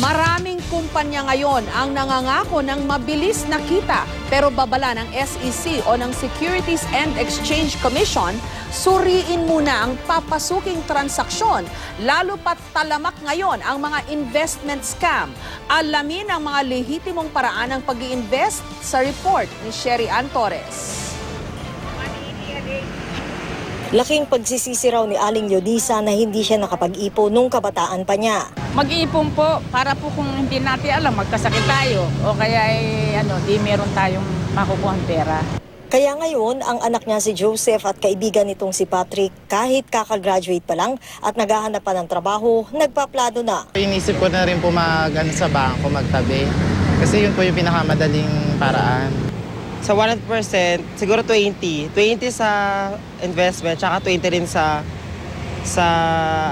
Maraming kumpanya ngayon ang nangangako ng mabilis na kita pero babala ng SEC o ng Securities and Exchange Commission, suriin muna ang papasuking transaksyon lalo pat talamak ngayon ang mga investment scam. Alamin ang mga lehitimong paraan ng pag invest sa report ni Sherry Ann Torres. Laking pagsisisi raw ni Aling Yodisa na hindi siya nakapag-ipo nung kabataan pa niya. Mag-iipon po para po kung hindi natin alam magkasakit tayo o kaya ay ano, di meron tayong makukuha pera. Kaya ngayon, ang anak niya si Joseph at kaibigan nitong si Patrick, kahit kakagraduate pa lang at naghahanap pa ng trabaho, nagpaplano na. Inisip ko na rin po mag, ano, sa bangko magtabi. Kasi yun po yung pinakamadaling paraan. Sa 100%, siguro 20. 20 sa investment, tsaka 20 rin sa sa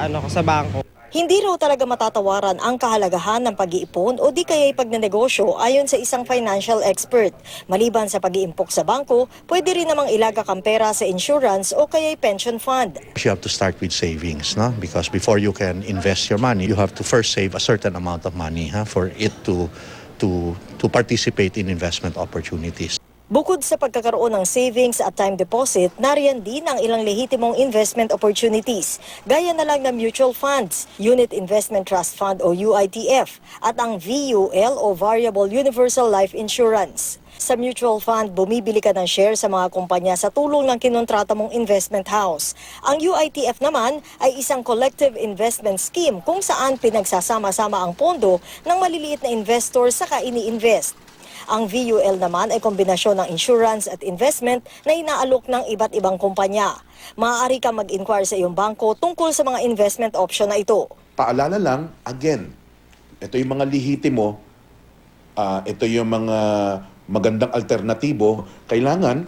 ano ko sa bangko. Hindi raw talaga matatawaran ang kahalagahan ng pag-iipon o di kaya'y pagnenegosyo ayon sa isang financial expert. Maliban sa pag-iimpok sa bangko, pwede rin namang ilagak ang pera sa insurance o kaya'y pension fund. You have to start with savings, no? Because before you can invest your money, you have to first save a certain amount of money huh, for it to to to participate in investment opportunities. Bukod sa pagkakaroon ng savings at time deposit, nariyan din ang ilang lehitimong investment opportunities, gaya na lang ng mutual funds, Unit Investment Trust Fund o UITF, at ang VUL o Variable Universal Life Insurance. Sa mutual fund, bumibili ka ng share sa mga kumpanya sa tulong ng kinontrata mong investment house. Ang UITF naman ay isang collective investment scheme kung saan pinagsasama-sama ang pondo ng maliliit na investor sa ini-invest. Ang VUL naman ay kombinasyon ng insurance at investment na inaalok ng iba't ibang kumpanya. Maaari ka mag-inquire sa iyong bangko tungkol sa mga investment option na ito. paalala lang, again, ito yung mga lihitimo, ah, ito yung mga magandang alternatibo, kailangan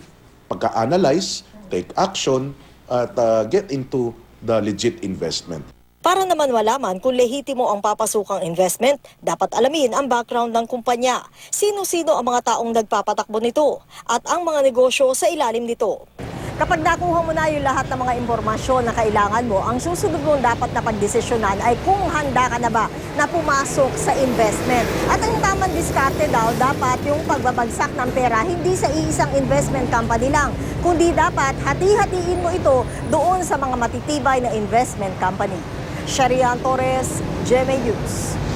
pagka-analyze, take action, at ah, get into the legit investment. Para naman malaman kung lehitimo ang papasukang investment, dapat alamin ang background ng kumpanya. Sino-sino ang mga taong nagpapatakbo nito at ang mga negosyo sa ilalim nito. Kapag nakuha mo na yung lahat ng mga impormasyon na kailangan mo, ang susunod mong dapat na pagdesisyonan ay kung handa ka na ba na pumasok sa investment. At ang tamang diskarte daw, dapat yung pagbabagsak ng pera hindi sa iisang investment company lang, kundi dapat hati-hatiin mo ito doon sa mga matitibay na investment company. Sharian Torres, GMA News.